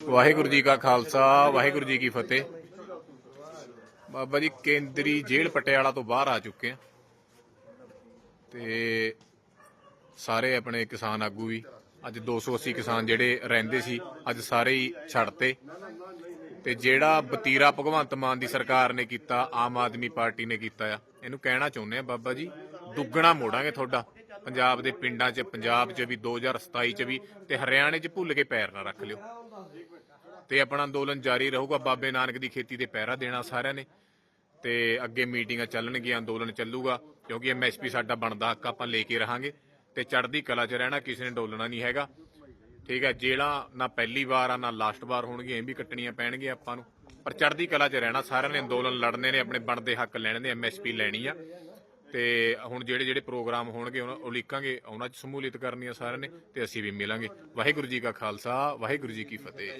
ਵਾਹਿਗੁਰੂ ਜੀ ਕਾ ਖਾਲਸਾ, ਵਾਹਿਗੁਰੂ ਜੀ ਕੀ ਫਤਿਹ। ਬਾਬਾ ਜੀ, ਕੇਂਦਰੀ ਜੇਲ੍ਹ ਪਟਿਆਲਾ ਤੋਂ ਬਾਹਰ ਆ ਚੁੱਕੇ ਆ ਤੇ ਸਾਰੇ ਆਪਣੇ ਕਿਸਾਨ ਆਗੂ ਵੀ, ਅੱਜ 280 ਕਿਸਾਨ ਜਿਹੜੇ ਰਹਿੰਦੇ ਸੀ, ਅੱਜ ਸਾਰੇ ਹੀ ਛੱਡਤੇ। ਤੇ ਜਿਹੜਾ ਬਤੀਰਾ ਭਗਵੰਤ ਮਾਨ ਦੀ ਸਰਕਾਰ ਨੇ ਕੀਤਾ, ਆਮ ਆਦਮੀ ਪਾਰਟੀ ਨੇ ਕੀਤਾ ਆ, ਇਹਨੂੰ ਕਹਿਣਾ ਚਾਹੁੰਦੇ ਆ ਬਾਬਾ ਜੀ, ਦੁੱਗਣਾ ਮੋੜਾਂਗੇ ਤੁਹਾਡਾ। ਪੰਜਾਬ ਦੇ ਪਿੰਡਾਂ 'ਚ, ਪੰਜਾਬ 'ਚ ਵੀ 2027 'ਚ ਵੀ ਤੇ ਹਰਿਆਣੇ 'ਚ ਭੁੱਲ ਕੇ ਪੈਰ ਨਾ ਰੱਖ ਲਿਓ। ਤੇ ਆਪਣਾ ਅੰਦੋਲਨ ਜਾਰੀ ਰਹੂਗਾ। ਬਾਬੇ ਨਾਨਕ ਦੀ ਖੇਤੀ ਤੇ ਪਹਿਰਾ ਦੇਣਾ ਸਾਰਿਆਂ ਨੇ ਤੇ ਅੱਗੇ ਮੀਟਿੰਗਾਂ ਚੱਲਣਗੀਆਂ, ਅੰਦੋਲਨ ਚੱਲੂਗਾ ਕਿਉਂਕਿ ਐਮਐਸਪੀ ਸਾਡਾ ਬਣਦਾ ਹੱਕ ਆਪਾਂ ਲੈ ਕੇ ਰਹਾਂਗੇ ਤੇ ਚੜ੍ਹਦੀ ਕਲਾ 'ਚ ਰਹਿਣਾ, ਕਿਸੇ ਨੇ ਡੋਲਣਾ ਨਹੀਂ ਹੈਗਾ। ਠੀਕ ਹੈ ਜਿਹੜਾ ਨਾ ਪਹਿਲੀ ਵਾਰ ਆ, ਨਾ ਲਾਸਟ ਵਾਰ ਹੋਣਗੀਆਂ, ਇਹ ਵੀ ਕੱਟਣੀਆਂ ਪੈਣਗੀਆਂ ਆਪਾਂ ਨੂੰ। ਪਰ ਚੜ੍ਹਦੀ ਕਲਾ 'ਚ ਰਹਿਣਾ, ਸਾਰਿਆਂ ਨੇ ਅੰਦੋਲਨ ਲੜਨੇ ਨੇ, ਆਪਣੇ ਬਣਦੇ ਹੱਕ ਲੈਣੇ ਨੇ ਐਮਐਸਪੀ ਲੈਣੀ ਆ। ਤੇ ਹੁਣ ਜਿਹੜੇ ਜਿਹੜੇ ਪ੍ਰੋਗਰਾਮ ਹੋਣਗੇ, ਉਹਨਾਂ ਉਲੀਕਾਂਗੇ ਉਹਨਾਂ 'ਚ ਸਮੂਲੀਅਤ ਕਰਨੀ ਆ ਸਾਰਿਆਂ ਨੇ ਤੇ ਅਸੀਂ ਵੀ ਮਿਲਾਂਗੇ। ਵਾਹਿਗੁਰੂ ਜੀ ਕਾ ਖਾਲਸਾ, ਵਾਹਿਗੁਰੂ ਜੀ ਕੀ ਫਤਿਹ।